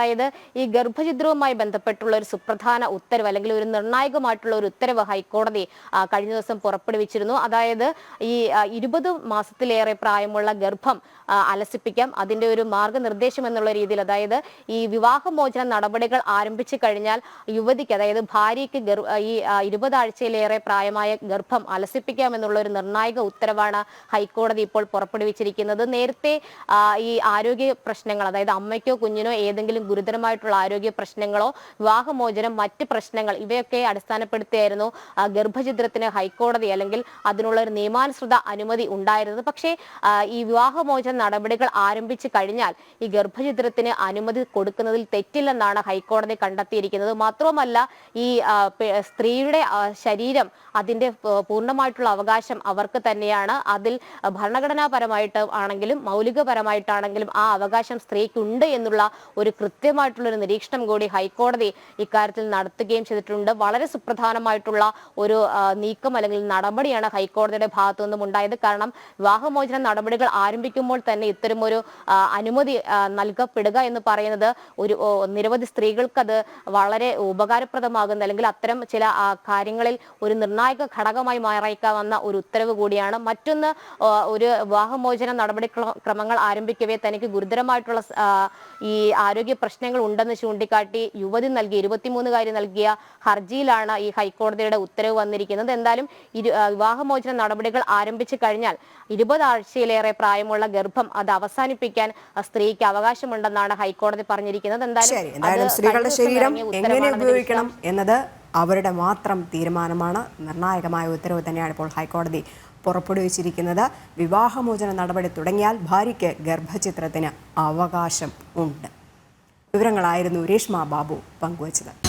അതായത് ഈ ഗർഭഛിദ്രവുമായി ബന്ധപ്പെട്ടുള്ള ഒരു സുപ്രധാന ഉത്തരവ് അല്ലെങ്കിൽ ഒരു നിർണായകമായിട്ടുള്ള ഒരു ഉത്തരവ് ഹൈക്കോടതി കഴിഞ്ഞ ദിവസം പുറപ്പെടുവിച്ചിരുന്നു. അതായത് ഈ ഇരുപത് മാസത്തിലേറെ പ്രായമുള്ള ഗർഭം അലസിപ്പിക്കാം. അതിന്റെ ഒരു മാർഗനിർദ്ദേശം എന്നുള്ള രീതിയിൽ അതായത് ഈ വിവാഹമോചന നടപടികൾ ആരംഭിച്ചു കഴിഞ്ഞാൽ യുവതിക്ക് അതായത് ഭാര്യയ്ക്ക് ഈ ഇരുപതാഴ്ചയിലേറെ പ്രായമായ ഗർഭം അലസിപ്പിക്കാം എന്നുള്ള ഒരു നിർണായക ഉത്തരവാണ് ഹൈക്കോടതി ഇപ്പോൾ പുറപ്പെടുവിച്ചിരിക്കുന്നത്. നേരത്തെ ഈ ആരോഗ്യ പ്രശ്നങ്ങൾ അതായത് അമ്മയ്ക്കോ കുഞ്ഞിനോ ഏതെങ്കിലും ഗുരുതരമായിട്ടുള്ള ആരോഗ്യ പ്രശ്നങ്ങളോ വിവാഹമോചനം മറ്റ് പ്രശ്നങ്ങൾ ഇവയൊക്കെ അടിസ്ഥാനപ്പെടുത്തിയായിരുന്നു ഗർഭചിത്രത്തിന് ഹൈക്കോടതി അല്ലെങ്കിൽ അതിനുള്ള ഒരു നിയമാനുസൃത അനുമതി ഉണ്ടായിരുന്നത്. പക്ഷേ ഈ വിവാഹമോചന നടപടികൾ ആരംഭിച്ചു കഴിഞ്ഞാൽ ഈ ഗർഭചിത്രത്തിന് അനുമതി കൊടുക്കുന്നതിൽ തെറ്റില്ലെന്നാണ് ഹൈക്കോടതി കണ്ടെത്തിയിരിക്കുന്നത്. മാത്രവുമല്ല ഈ സ്ത്രീയുടെ ശരീരം അതിന്റെ പൂർണമായിട്ടുള്ള അവകാശം അവർക്ക് തന്നെയാണ്. അതിൽ ഭരണഘടനാപരമായിട്ട് ആണെങ്കിലും മൗലികപരമായിട്ടാണെങ്കിലും ആ അവകാശം സ്ത്രീക്കുണ്ട് എന്നുള്ള ഒരു കൃത്യമായിട്ടുള്ള ഒരു നിരീക്ഷണം കൂടി ഹൈക്കോടതി ഇക്കാര്യത്തിൽ നടത്തുകയും ചെയ്തിട്ടുണ്ട്. വളരെ സുപ്രധാനമായിട്ടുള്ള ഒരു നീക്കം അല്ലെങ്കിൽ നടപടിയാണ് ഹൈക്കോടതിയുടെ ഭാഗത്തു നിന്നും ഉണ്ടായത്. കാരണം വിവാഹമോചന നടപടികൾ ആരംഭിക്കുമ്പോൾ തന്നെ ഇത്തരമൊരു അനുമതി നൽകപ്പെടുക എന്ന് പറയുന്നത് ഒരു നിരവധി സ്ത്രീകൾക്ക് അത് വളരെ ഉപകാരപ്രദമാകുന്ന അല്ലെങ്കിൽ അത്തരം ചില കാര്യങ്ങളിൽ ഒരു നിർണായക ഘടകമായി മാറിയേക്കാവുന്ന ഒരു ഉത്തരവ് കൂടിയാണ്. മറ്റൊന്ന് ഒരു വിവാഹമോചന നടപടി ക്രമങ്ങൾ ആരംഭിക്കവേ തനിക്ക് ഗുരുതരമായിട്ടുള്ള ഈ ആരോഗ്യ പ്രശ്നങ്ങൾ ഉണ്ടെന്ന് ചൂണ്ടിക്കാട്ടി യുവതി നൽകിയ ഇരുപത്തിമൂന്നുകാരി നൽകിയ ഹർജിയിലാണ് ഈ ഹൈക്കോടതിയുടെ ഉത്തരവ് വന്നിരിക്കുന്നത്. എന്തായാലും ഇരു വിവാഹമോചന നടപടികൾ ആരംഭിച്ചു കഴിഞ്ഞാൽ ഇരുപത് ആഴ്ചയിലേറെ പ്രായമുള്ള ഗർഭം അത് അവസാനിപ്പിക്കാൻ സ്ത്രീക്ക് അവകാശമുണ്ടെന്നാണ് ഹൈക്കോടതി പറഞ്ഞിരിക്കുന്നത്. എന്തായാലും സ്ത്രീകളുടെ ശരീരം എങ്ങനെ ഉപയോഗിക്കണം എന്നത് അവരുടെ മാത്രം തീരുമാനമാണ്. നിർണായകമായ ഉത്തരവ് തന്നെയാണ് ഇപ്പോൾ ഹൈക്കോടതി പുറപ്പെടുവിച്ചിരിക്കുന്നത്. വിവാഹമോചന നടപടി തുടങ്ങിയാൽ ഭാര്യയ്ക്ക് ഗർഭചിത്രത്തിന് അവകാശം ഉണ്ട്. വിവരങ്ങളായിരുന്നു രേഷ്മ ബാബു പങ്കുവച്ചത്